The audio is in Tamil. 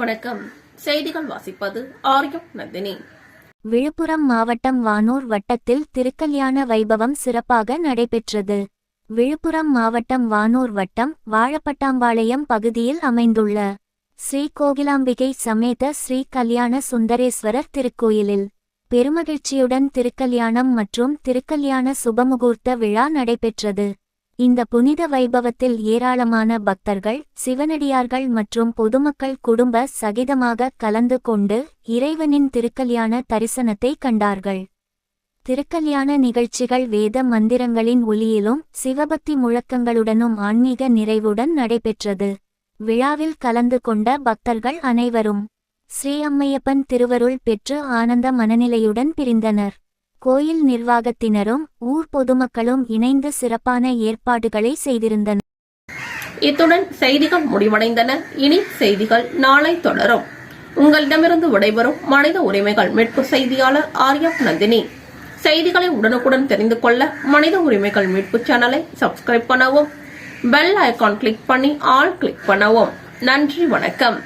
வணக்கம். செய்திகள் வாசிப்பது ஆரியம் நந்தினி. விழுப்புரம் மாவட்டம் வானூர் வட்டத்தில் திருக்கல்யாண வைபவம் சிறப்பாக நடைபெற்றது. விழுப்புரம் மாவட்டம் வானூர் வட்டம் வாழப்பட்டாம்பாளையம் பகுதியில் அமைந்துள்ள ஸ்ரீ கோகிலாம்பிகை சமேத ஸ்ரீ கல்யாண சுந்தரேஸ்வரர் திருக்கோயிலில் பெருமகிழ்ச்சியுடன் திருக்கல்யாணம் மற்றும் திருக்கல்யாண சுபமுகூர்த்த விழா நடைபெற்றது. இந்த புனித வைபவத்தில் ஏராளமான பக்தர்கள் சிவனடியார்கள் மற்றும் பொதுமக்கள் குடும்ப சகிதமாக கலந்து கொண்டு இறைவனின் திருக்கல்யாண தரிசனத்தை கண்டார்கள். திருக்கல்யாண நிகழ்ச்சிகள் வேத மந்திரங்களின் ஒளியிலும் சிவபக்தி முழக்கங்களுடனும் ஆன்மீக நிறைவுடன் நடைபெற்றது. விழாவில் கலந்து கொண்ட பக்தர்கள் அனைவரும் ஸ்ரீ அம்மையப்பன் திருவருள் பெற்று ஆனந்த மனநிலையுடன் பிரிந்தனர். கோயில் நிர்வாகத்தினரும் ஊர் பொதுமக்களும் இணைந்து சிறப்பான ஏற்பாடுகளை செய்திருந்தனர். இத்துடன் செய்திகள் முடிவடைந்தன. இனி செய்திகள் நாளை தொடரும். உங்களிடமிருந்து விடைபெறும் மனித உரிமைகள் மீட்பு செய்தியாளர் ஆர்யா நந்தினி. செய்திகளை உடனுக்குடன் தெரிந்து கொள்ள மனித உரிமைகள் மீட்பு சேனலை சப்ஸ்கிரைப் பண்ணவும் பெல் ஐகான் கிளிக் பண்ணி ஆல் கிளிக் பண்ணவும். நன்றி வணக்கம்.